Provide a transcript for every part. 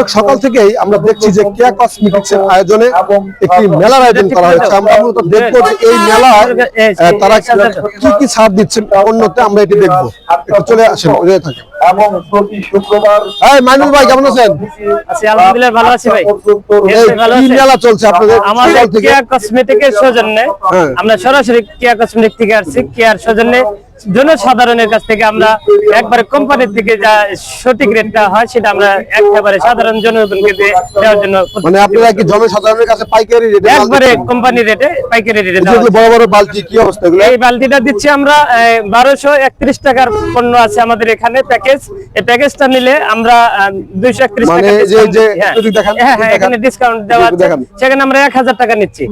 দর্শক সকাল থেকেই আমরা দেখছি যে কেয়া কসমেটিক্স এর আয়োজনে একটি মেলার আয়োজন করা হয়েছে। আমরা মূলত দেখব যে এই মেলায় তারা কি কি ছাড় দিচ্ছেন অন্যতে আমরা এটি দেখব। চলে আসেন ওই থাকে এবং প্রতি শুক্রবার মাইনুল ভাই কেমন আছেন? আছি আলহামদুলিল্লাহ ভালো আছি ভাই। ভালো কি মেলা চলছে আপনাদের? আমাদের সকাল থেকে। কেয়া সৌজন্যে হ্যাঁ। আমরা সরাসরি কেয়া কসমেটিক থেকে আসছি কেয়ার সৌজন্যে। জনসাধারণের কাছ থেকে আমরা একবারে কোম্পানির থেকে যা সঠিক রেটটা হয় সেটা আমরা একেবারে সাধারণ জনগণকে দেওয়ার জন্য মানে আপনারা কি জনসাধারণের কাছে পাইকারি রেটে একবারে দিচ্ছেন? কোম্পানি রেটে পাইকারি রেটে দেওয়া বড় বড় বালতি কি অবস্থা এগুলো এই বালতিটা দিচ্ছি আমরা বারোশো একত্রিশ টাকার পণ্য আছে আমাদের এখানে প্যাকেজ এই প্যাকেজটা নিলে আমরা দুইশো একত্রিশ মানে টাকা যে- যে হ্যাঁ। দেখান, হ্যাঁ হ্যাঁ। এখানে ডিসকাউন্ট দেওয়া আছে সেখানে আমরা এক হাজার টাকা নিচ্ছি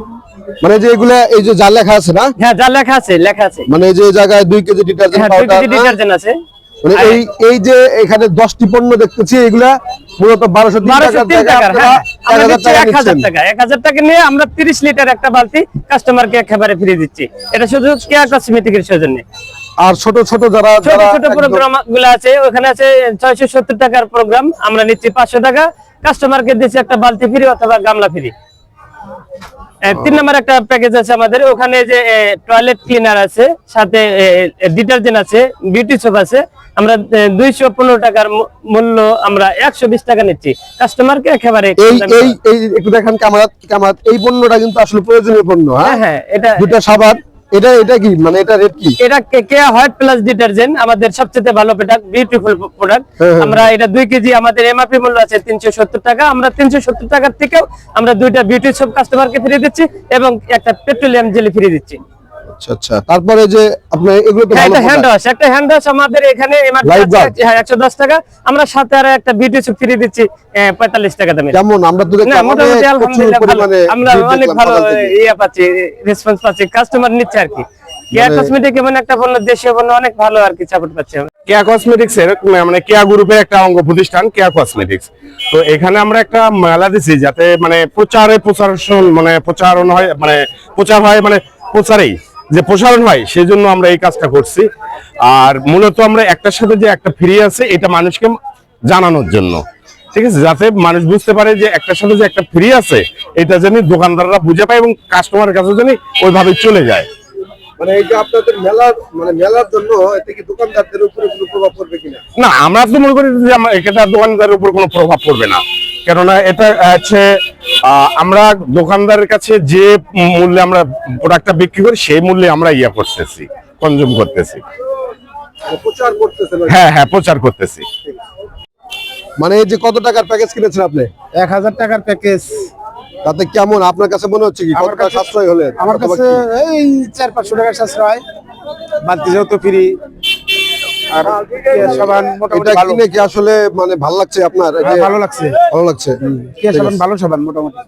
মানে যে এগুলা এই যে যা লেখা আছে না? হ্যাঁ যা লেখা আছে লেখা আছে। মানে এই যে জায়গায় দুই কেজি ডিটারজেন্ট হ্যাঁ পাউডার কেজি ডিটারজেন্ট আছে। মানে এই এই যে এখানে পণ্য দেখতেছি এগুলা মূলত হ্যাঁ। টাকা টাকা। এক হাজার টাকা নিয়ে আমরা তিরিশ লিটার একটা বালতি কাস্টমারকে একেবারে ফ্রি দিচ্ছি। এটা শুধু কেয়া কসমেটিকের সৌজন্যে। আর ছোট ছোট যারা ছোট ছোট একদম- প্রোগ্রামগুলো আছে ওখানে আছে ছয়শো সত্তর টাকার প্রোগ্রাম আমরা নিচ্ছি পাঁচশো টাকা। কাস্টমারকে দিচ্ছি একটা বালতি ফ্রি অথবা গামলা ফ্রি তিন নম্বর একটা প্যাকেজ আছে আমাদের। ওখানে যে টয়লেট ক্লিনার আছে সাথে ডিটারজেন্ট আছে বিউটি সোপ আছে। আমরা দুইশো পনেরো টাকার মূল্য আমরা একশো বিশ টাকা নিচ্ছি। কাস্টমারকে একেবারে একটু দেখেন কামারাত কামারাত এই পণ্যটা কিন্তু আসলে প্রয়োজনীয় পণ্য হ্যাঁ? হ্যাঁ হ্যাঁ এটা দুটা সাবান এটা এটা কি? মানে এটা রেট কি? এটা কেয়া হোয়াইট প্লাস ডিটারজেন্ট আমাদের সবচেয়ে ভালো প্রোডাক্ট বিউটিফুল প্রোডাক্ট। আমরা এটা দুই কেজি আমাদের এমআরপি মূল্য আছে তিনশো সত্তর টাকা। আমরা তিনশো সত্তর টাকার থেকেও আমরা দুইটা বিউটি সব কাস্টমারকে ফ্রি দিচ্ছি এবং একটা পেট্রোলিয়াম জেলি ফ্রি দিচ্ছি। আচ্ছা আচ্ছা। তারপরে যে আপনার এগুলো তো হ্যাঁ, ভালো একটা হ্যান্ড। ওয়াশ একটা হ্যান্ড ওয়াশ আমাদের এখানে এমআরপি হ্যাঁ একশো দশ টাকা। আমরা সাথে আর একটা বিউটি সব ফ্রি দিচ্ছি পঁয়তাল্লিশ টাকা দামে কেমন? আমরা তো দেখলাম মোটামুটি আলহামদুলিল্লাহ আমরা অনেক ভালো সকাল ইয়ে পাচ্ছি রেসপন্স পাচ্ছি কাস্টমার নিচ্ছে আর কি। কেয়ার মানে- কসমেটিক এমন একটা পণ্য দেশীয় পণ্য অনেক ভালো আর কি সাপোর্ট পাচ্ছি কেয়া কসমেটিক্স এর মানে কেয়া গ্রুপের একটা অঙ্গ প্রতিষ্ঠান কেয়া কসমেটিক্স তো এখানে আমরা একটা মেলা দিছি যাতে মানে প্রচারে প্রচারণ মানে প্রচারণ হয় মানে প্রচার হয় মানে প্রচারেই। যে প্রসারণ হয় সেই জন্য আমরা এই কাজটা করছি। আর মূলত আমরা একটার সাথে যে একটা ফ্রি আছে এটা মানুষকে জানানোর জন্য। ঠিক আছে? যাতে মানুষ বুঝতে পারে যে একটার সাথে যে একটা ফ্রি আছে এটা যেন দোকানদাররা বুঝে পায় এবং কাস্টমারের কাছে যেন ওইভাবে চলে যায়। মানে এই যে আপনাদের মেলার মানে মেলার জন্য এতে কি দোকানদারদের উপরে কোনো প্রভাব পড়বে কিনা? না আমরা তো মনে করি যে এটা দোকানদারের উপর কোনো প্রভাব পড়বে না। কেননা এটা হচ্ছে আমরা দোকানদারের কাছে যে মূল্যে আমরা প্রোডাক্টটা বিক্রি করি সেই মূল্যে আমরা ইয়ে করতেছি কনজিউম করতেছি। মানে। হ্যাঁ হ্যাঁ প্রচার করতেছি। মানে এই যে কত টাকার প্যাকেজ কিনেছেন আপনি? এক হাজার টাকার প্যাকেজ তাতে কেমন? আপনার কাছে মনে হচ্ছে কি কত আমার টাকা কাছে- সাশ্রয় হলে? আমার কাছে এই চার পাঁচশো টাকার সাশ্রয়। বালতি যেহেতু ফ্রি আর কেয়া সাবান মোটামুটি এটা ভালো। কিনে কি আসলে মানে ভালো লাগছে আপনার? হ্যাঁ, ভালো লাগছে। ভালো লাগছে। কেয়া সাবান ভালো সাবান মোটামুটি।